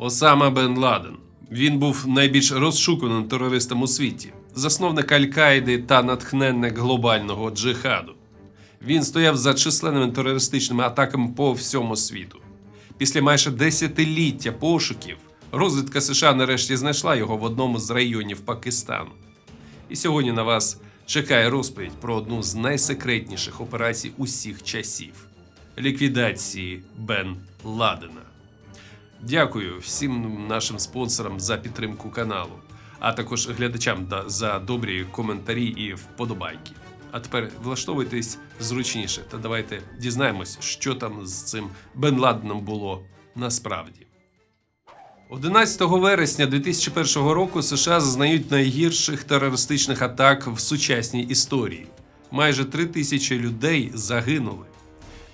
Осама Бен Ладен. Він був найбільш розшуканим терористом у світі, засновник Аль-Каїди та натхненник глобального джихаду. Він стояв за численними терористичними атаками по всьому світу. Після майже десятиліття пошуків розвідка США нарешті знайшла його в одному з районів Пакистану. І сьогодні на вас чекає розповідь про одну з найсекретніших операцій усіх часів ліквідації Бен Ладена. Дякую всім нашим спонсорам за підтримку каналу, а також глядачам за добрі коментарі і вподобайки. А тепер влаштовуйтесь зручніше та давайте дізнаємось, що там з цим Бен Ладеном було насправді. 11 вересня 2001 року США зазнають найгірших терористичних атак в сучасній історії. Майже три тисячі людей загинули.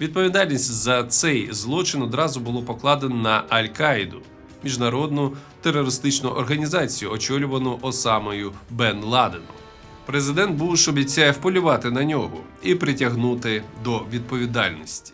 Відповідальність за цей злочин одразу було покладено на Аль-Каїду, міжнародну терористичну організацію, очолювану Осамою Бен Ладеном. Президент Буш обіцяє вполювати на нього і притягнути до відповідальності.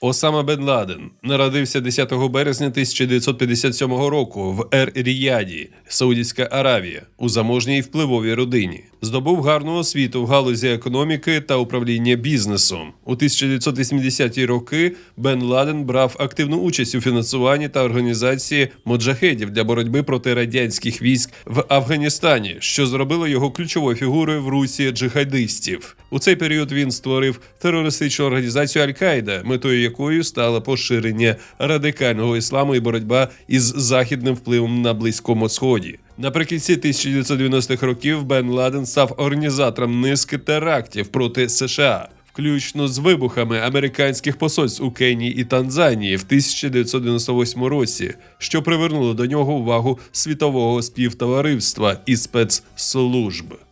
Осама Бен Ладен народився 10 березня 1957 року в Ер-Ріяді, Саудівська Аравія, у заможній впливовій родині. Здобув гарну освіту в галузі економіки та управління бізнесом. У 1980-ті роки Бен Ладен брав активну участь у фінансуванні та організації моджахедів для боротьби проти радянських військ в Афганістані, що зробило його ключовою фігурою в русі джихадистів. У цей період він створив терористичну організацію Аль-Каїда, метою якої стало поширення радикального ісламу і боротьба із західним впливом на Близькому Сході. Наприкінці 1990-х років Бен Ладен став організатором низки терактів проти США. Включно з вибухами американських посольств у Кенії і Танзанії в 1998 році, що привернуло до нього увагу світового співтовариства і спецслужб.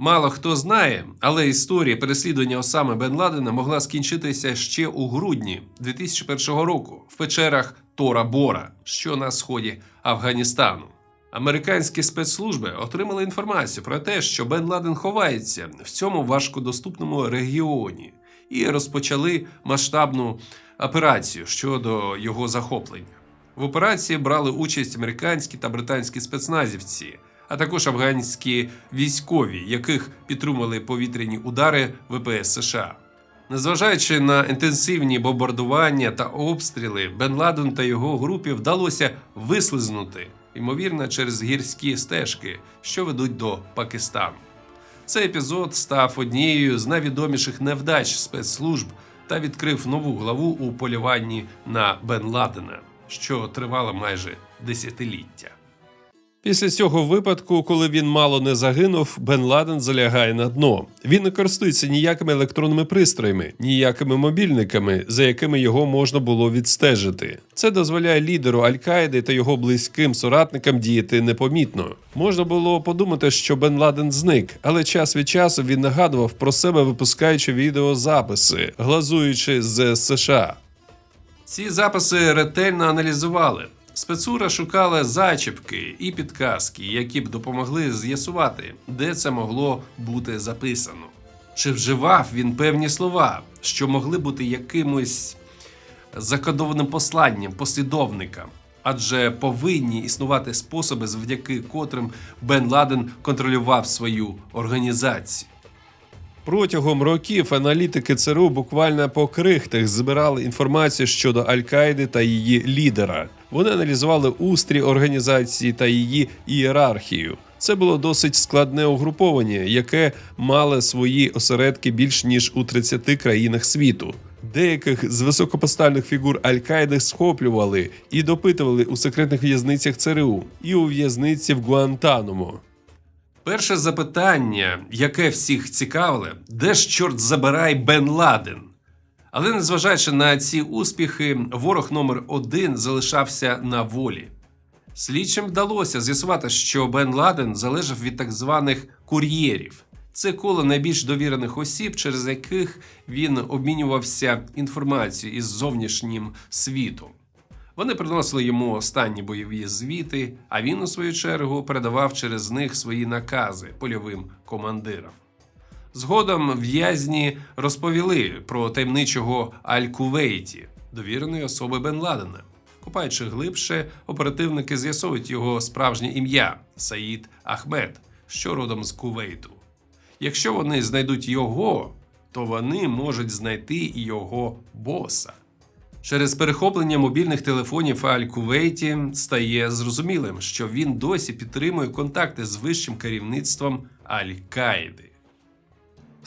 Мало хто знає, але історія переслідування Осами Бен Ладена могла скінчитися ще у грудні 2001 року в печерах Тора Бора, що на сході Афганістану. Американські спецслужби отримали інформацію про те, що Бен Ладен ховається в цьому важкодоступному регіоні, і розпочали масштабну операцію щодо його захоплення. В операції брали участь американські та британські спецназівці, а також афганські військові, яких підтримували повітряні удари ВПС США. Незважаючи на інтенсивні бомбардування та обстріли, Бен Ладен та його групі вдалося вислизнути, ймовірно, через гірські стежки, що ведуть до Пакистану. Цей епізод став однією з найвідоміших невдач спецслужб та відкрив нову главу у полюванні на Бен Ладена, що тривало майже десятиліття. Після цього випадку, коли він мало не загинув, Бен Ладен залягає на дно. Він не користується ніякими електронними пристроями, ніякими мобільниками, за якими його можна було відстежити. Це дозволяє лідеру Аль-Каїди та його близьким соратникам діяти непомітно. Можна було подумати, що Бен Ладен зник, але час від часу він нагадував про себе, випускаючи відеозаписи, глазуючи з США. Ці записи ретельно аналізували. Спецура шукала зачіпки і підказки, які б допомогли з'ясувати, де це могло бути записано. Чи вживав він певні слова, що могли бути якимось закодованим посланням послідовникам, адже повинні існувати способи, завдяки котрим Бен Ладен контролював свою організацію. Протягом років аналітики ЦРУ буквально по крихтах збирали інформацію щодо Аль-Каїди та її лідера. Вони аналізували устрій організації та її ієрархію. Це було досить складне угруповання, яке мало свої осередки більш ніж у 30 країнах світу. Деяких з високопоставлених фігур Аль-Каїди схоплювали і допитували у секретних в'язницях ЦРУ і у в'язниці в Гуантанамо. Перше запитання, яке всіх цікавило, де ж чорт забирай Бен Ладен? Але незважаючи на ці успіхи, ворог номер один залишався на волі. Слідчим вдалося з'ясувати, що Бен Ладен залежав від так званих кур'єрів. Це коло найбільш довірених осіб, через яких він обмінювався інформацією із зовнішнім світом. Вони приносили йому останні бойові звіти, а він, у свою чергу, передавав через них свої накази польовим командирам. Згодом в'язні розповіли про таємничого Аль-Кувейті, довіреної особи Бен Ладена, Копаючи глибше, оперативники з'ясовують його справжнє ім'я Саїд Ахмед, що родом з Кувейту. Якщо вони знайдуть його, то вони можуть знайти і його боса. Через перехоплення мобільних телефонів Аль-Кувейті стає зрозумілим, що він досі підтримує контакти з вищим керівництвом Аль-Каїди.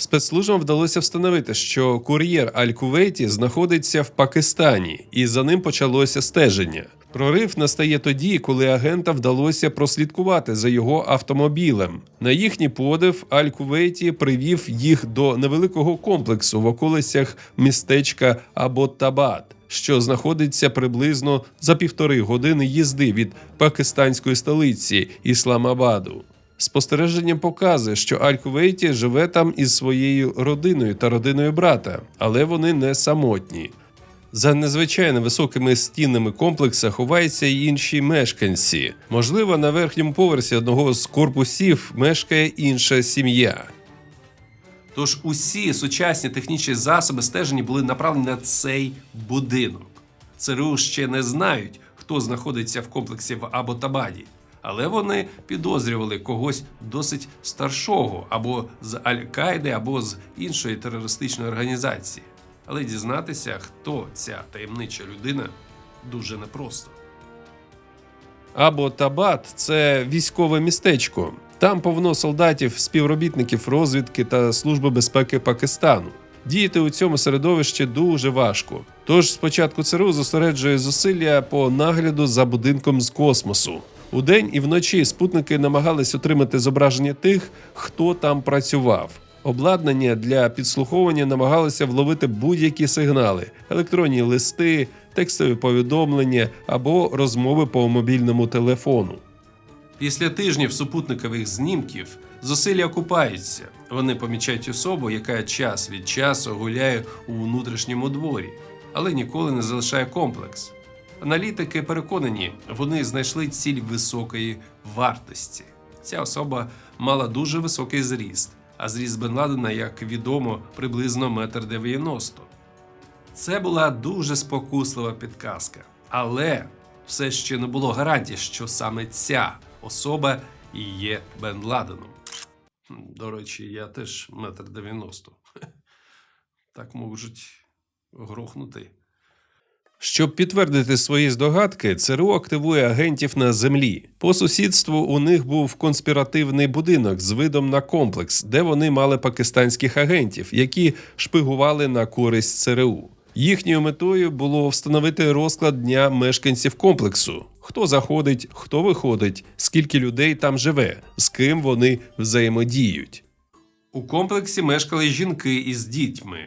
Спецслужбам вдалося встановити, що кур'єр Аль-Кувейті знаходиться в Пакистані, і за ним почалося стеження. Прорив настає тоді, коли агента вдалося прослідкувати за його автомобілем. На їхній подив Аль-Кувейті привів їх до невеликого комплексу в околицях містечка Аботтабад, що знаходиться приблизно за півтори години їзди від пакистанської столиці Ісламабаду. Спостереження показує, що Аль-Кувейті живе там із своєю родиною та родиною брата, але вони не самотні. За незвичайно високими стінами комплекса ховаються й інші мешканці. Можливо, на верхньому поверсі одного з корпусів мешкає інша сім'я. Тож усі сучасні технічні засоби стеження були направлені на цей будинок. ЦРУ ще не знають, хто знаходиться в комплексі в Аботабаді, але вони підозрювали когось досить старшого або з Аль-Каїди, або з іншої терористичної організації. Але дізнатися, хто ця таємнича людина, дуже непросто. Або Табат це військове містечко. Там повно солдатів, співробітників розвідки та Служби безпеки Пакистану. Діяти у цьому середовищі дуже важко. Тож спочатку ЦРУ зосереджує зусилля по нагляду за будинком з космосу. Удень і вночі спутники намагались отримати зображення тих, хто там працював. Обладнання для підслуховування намагалося вловити будь-які сигнали: електронні листи, текстові повідомлення або розмови по мобільному телефону. Після тижнів супутникових знімків зусилля окупаються. Вони помічають особу, яка час від часу гуляє у внутрішньому дворі, але ніколи не залишає комплекс. Аналітики переконані, вони знайшли ціль високої вартості. Ця особа мала дуже високий зріст, а зріст Бен Ладена, як відомо, приблизно метр дев'яносто. Це була дуже спокуслива підказка, але все ще не було гарантії, що саме ця особа і є Бен Ладеном. До речі, я теж метр дев'яносто. Так можуть грохнути. Щоб підтвердити свої здогадки, ЦРУ активує агентів на землі. По сусідству у них був конспіративний будинок з видом на комплекс, де вони мали пакистанських агентів, які шпигували на користь ЦРУ. Їхньою метою було встановити розклад дня мешканців комплексу: хто заходить, хто виходить, скільки людей там живе, з ким вони взаємодіють. У комплексі мешкали жінки із дітьми.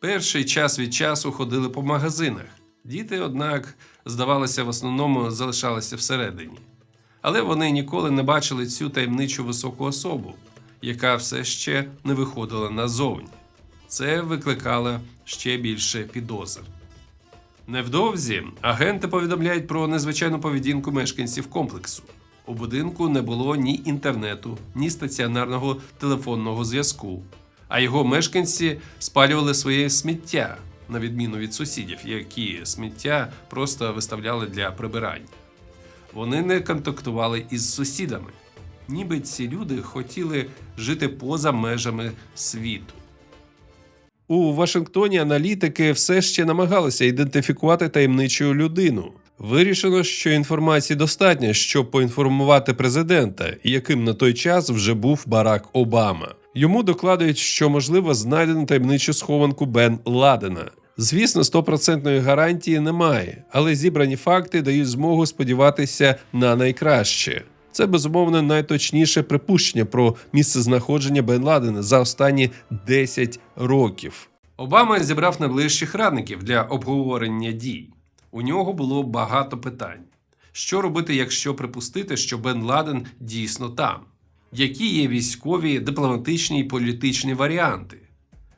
Перший час від часу ходили по магазинах. Діти, однак, здавалося, в основному залишалися всередині. Але вони ніколи не бачили цю таємничу високу особу, яка все ще не виходила назовні. Це викликало ще більше підозр. Невдовзі агенти повідомляють про незвичайну поведінку мешканців комплексу. У будинку не було ні інтернету, ні стаціонарного телефонного зв'язку, а його мешканці спалювали своє сміття, на відміну від сусідів, які сміття просто виставляли для прибирання. Вони не контактували із сусідами, ніби ці люди хотіли жити поза межами світу. У Вашингтоні аналітики все ще намагалися ідентифікувати таємничу людину. Вирішено, що інформації достатньо, щоб поінформувати президента, яким на той час вже був Барак Обама. Йому докладують, що можливо знайдено таємничу схованку Бен Ладена. Звісно, стопроцентної гарантії немає, але зібрані факти дають змогу сподіватися на найкраще. Це безумовно найточніше припущення про місцезнаходження Бен Ладена за останні 10 років. Обама зібрав найближчих радників для обговорення дій. У нього було багато питань. Що робити, якщо припустити, що Бен Ладен дійсно там? Які є військові, дипломатичні і політичні варіанти?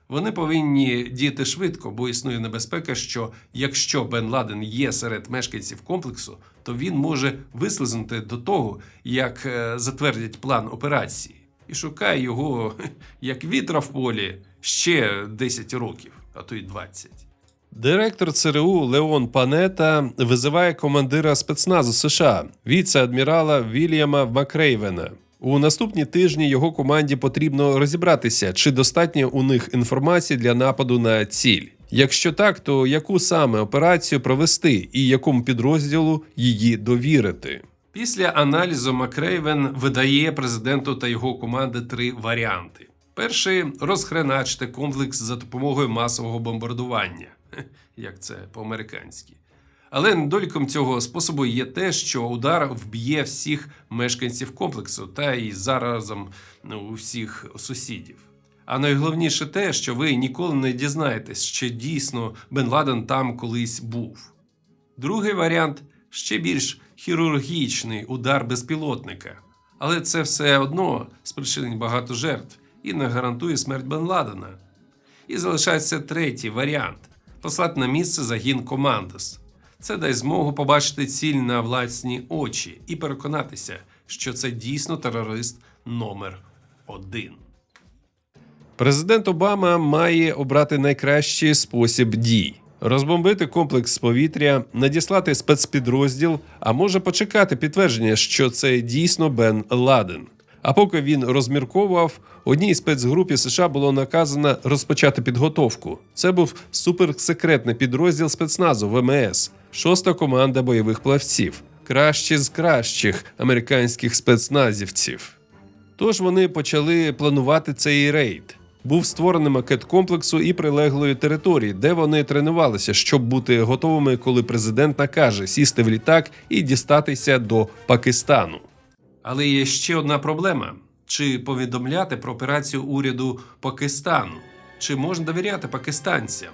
Вони повинні діяти швидко, бо існує небезпека, що якщо Бен Ладен є серед мешканців комплексу, то він може вислизнути до того, як е, затвердять план операції, і шукає його як вітра в полі ще 10 років, а то й 20. Директор ЦРУ Леон Панета визиває командира спецназу США, віце-адмірала Вільяма Макрейвена. У наступні тижні його команді потрібно розібратися, чи достатньо у них інформації для нападу на ціль. Якщо так, то яку саме операцію провести і якому підрозділу її довірити? Після аналізу Макрейвен видає президенту та його команди три варіанти: перший розхреначити комплекс за допомогою масового бомбардування, як це по-американськи. Але недоліком цього способу є те, що удар вб'є всіх мешканців комплексу та й заразом ну, усіх сусідів. А найголовніше те, що ви ніколи не дізнаєтесь, чи дійсно Бен Ладен там колись був. Другий варіант ще більш хірургічний удар безпілотника. Але це все одно спричинить багато жертв і не гарантує смерть Бен Ладена. І залишається третій варіант послати на місце загін Командос. Це дасть змогу побачити ціль на власні очі і переконатися, що це дійсно терорист номер один. Президент Обама має обрати найкращий спосіб дій: розбомбити комплекс з повітря, надіслати спецпідрозділ, а може почекати підтвердження, що це дійсно Бен Ладен. А поки він розмірковував, одній спецгрупі США було наказано розпочати підготовку. Це був суперсекретний підрозділ спецназу ВМС, шоста команда бойових плавців, кращі з кращих американських спецназівців. Тож вони почали планувати цей рейд. Був створений макет комплексу і прилеглої території, де вони тренувалися, щоб бути готовими, коли президент накаже сісти в літак і дістатися до Пакистану. Але є ще одна проблема: чи повідомляти про операцію уряду Пакистану, чи можна довіряти пакистанцям?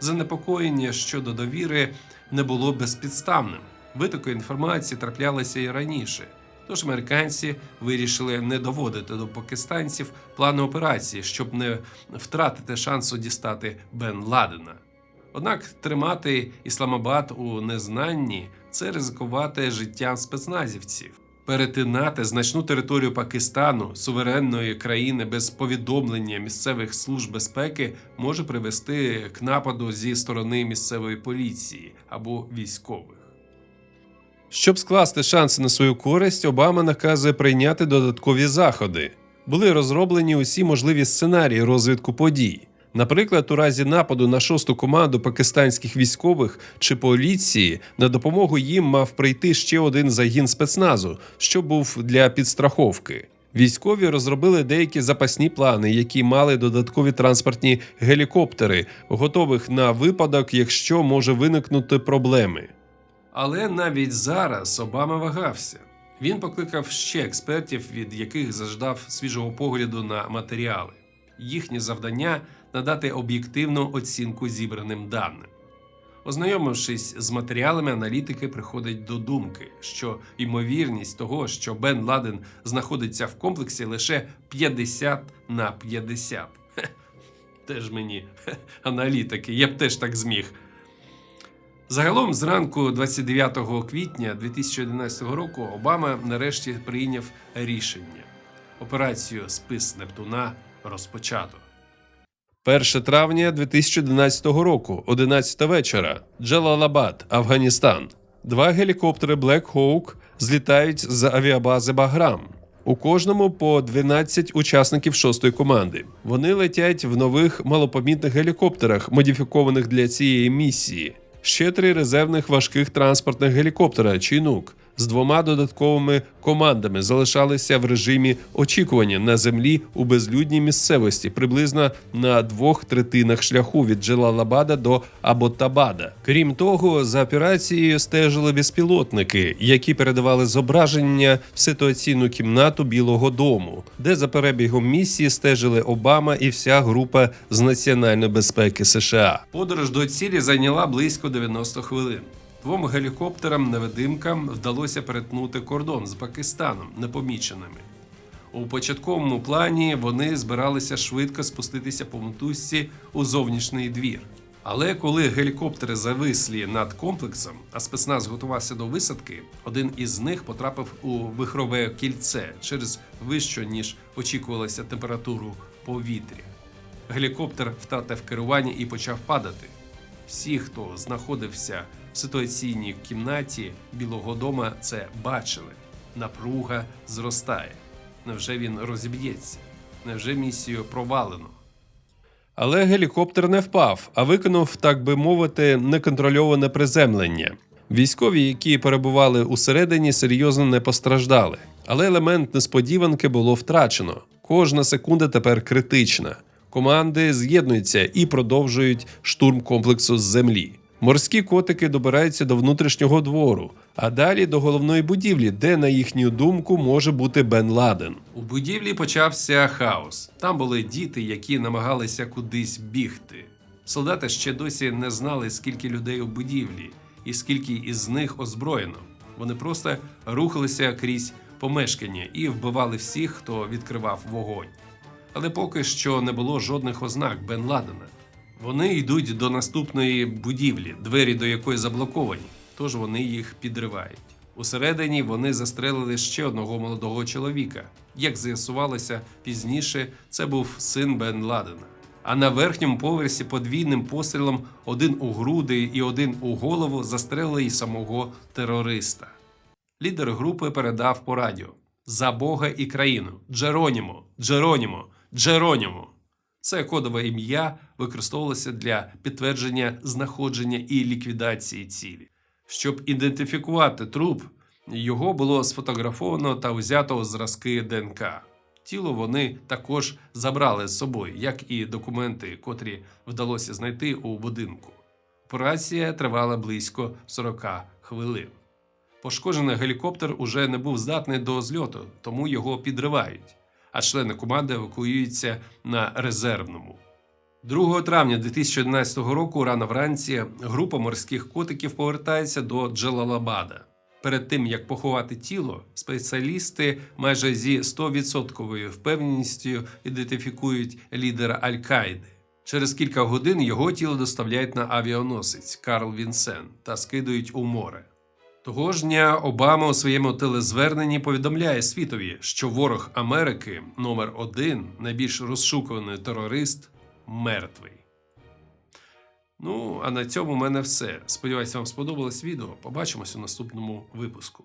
Занепокоєння щодо довіри не було безпідставним. Витоки інформації траплялися і раніше. Тож американці вирішили не доводити до пакистанців плани операції, щоб не втратити шансу дістати Бен Ладена. Однак тримати Ісламабад у незнанні це ризикувати життям спецназівців. Перетинати значну територію Пакистану, суверенної країни без повідомлення місцевих служб безпеки може привести к нападу зі сторони місцевої поліції або військових. Щоб скласти шанси на свою користь, Обама наказує прийняти додаткові заходи. Були розроблені усі можливі сценарії розвитку подій. Наприклад, у разі нападу на шосту команду пакистанських військових чи поліції на допомогу їм мав прийти ще один загін спецназу, що був для підстраховки. Військові розробили деякі запасні плани, які мали додаткові транспортні гелікоптери, готових на випадок, якщо може виникнути проблеми. Але навіть зараз Обама вагався. Він покликав ще експертів, від яких заждав свіжого погляду на матеріали. Їхнє завдання надати об'єктивну оцінку зібраним даним. Ознайомившись з матеріалами, аналітики приходять до думки, що ймовірність того, що Бен Ладен знаходиться в комплексі лише 50 на 50. Хе, теж мені хе, аналітики, я б теж так зміг. Загалом, зранку 29 квітня 2011 року, Обама нарешті прийняв рішення. Операцію Спис Нептуна розпочато. 1 травня 2011 року, 11 вечора, Джалалабад, Афганістан. Два гелікоптери Black Hawk злітають з авіабази Баграм. У кожному по 12 учасників шостої команди. Вони летять в нових малопомітних гелікоптерах, модифікованих для цієї місії. Ще три резервних важких транспортних гелікоптера Чінук з двома додатковими командами залишалися в режимі очікування на землі у безлюдній місцевості, приблизно на двох третинах шляху від Джелалабада до Аботабада. Крім того, за операцією стежили безпілотники, які передавали зображення в ситуаційну кімнату Білого Дому, де за перебігом місії стежили Обама і вся група з національної безпеки США. Подорож до цілі зайняла близько 90 хвилин. Двом гелікоптерам-невидимкам вдалося перетнути кордон з Пакистаном непоміченими. У початковому плані вони збиралися швидко спуститися по мотузці у зовнішній двір. Але коли гелікоптери завислі над комплексом, а спецназ готувався до висадки, один із них потрапив у вихрове кільце через вищу, ніж очікувалося температуру повітря. Гелікоптер втратив керування і почав падати. Всі, хто знаходився ситуаційній кімнаті Білого дома, це бачили. Напруга зростає. Невже він розіб'ється? Невже місію провалено? Але гелікоптер не впав, а виконав, так би мовити, неконтрольоване приземлення. Військові, які перебували усередині, серйозно не постраждали. Але елемент несподіванки було втрачено. Кожна секунда тепер критична. Команди з'єднуються і продовжують штурм комплексу з землі. Морські котики добираються до внутрішнього двору, а далі до головної будівлі, де, на їхню думку, може бути Бен Ладен. У будівлі почався хаос. Там були діти, які намагалися кудись бігти. Солдати ще досі не знали, скільки людей у будівлі і скільки із них озброєно. Вони просто рухалися крізь помешкання і вбивали всіх, хто відкривав вогонь. Але поки що не було жодних ознак Бен Ладена. Вони йдуть до наступної будівлі, двері до якої заблоковані, тож вони їх підривають. Усередині вони застрелили ще одного молодого чоловіка. Як з'ясувалося пізніше, це був син Бен Ладена. А на верхньому поверсі подвійним пострілом один у груди і один у голову застрелили й самого терориста. Лідер групи передав по радіо: За Бога і країну. Джеронімо, Джеронімо, Джеронімо. Це кодове ім'я використовувалося для підтвердження знаходження і ліквідації цілі. Щоб ідентифікувати труп, його було сфотографовано та взято зразки ДНК. Тіло вони також забрали з собою, як і документи, котрі вдалося знайти у будинку. Операція тривала близько 40 хвилин. Пошкоджений гелікоптер уже не був здатний до зльоту, тому його підривають, а члени команди евакуюються на резервному. 2 травня 2011 року рано вранці група морських котиків повертається до Джалалабада. Перед тим як поховати тіло, спеціалісти майже зі 100% впевненістю ідентифікують лідера Аль-Каїди. Через кілька годин його тіло доставляють на авіаносець Карл Вінсен та скидують у море. Того ж дня Обама у своєму телезверненні повідомляє світові, що ворог Америки номер один, найбільш розшукуваний терорист, мертвий. Ну, а на цьому в мене все. Сподіваюся, вам сподобалось відео. Побачимось у наступному випуску.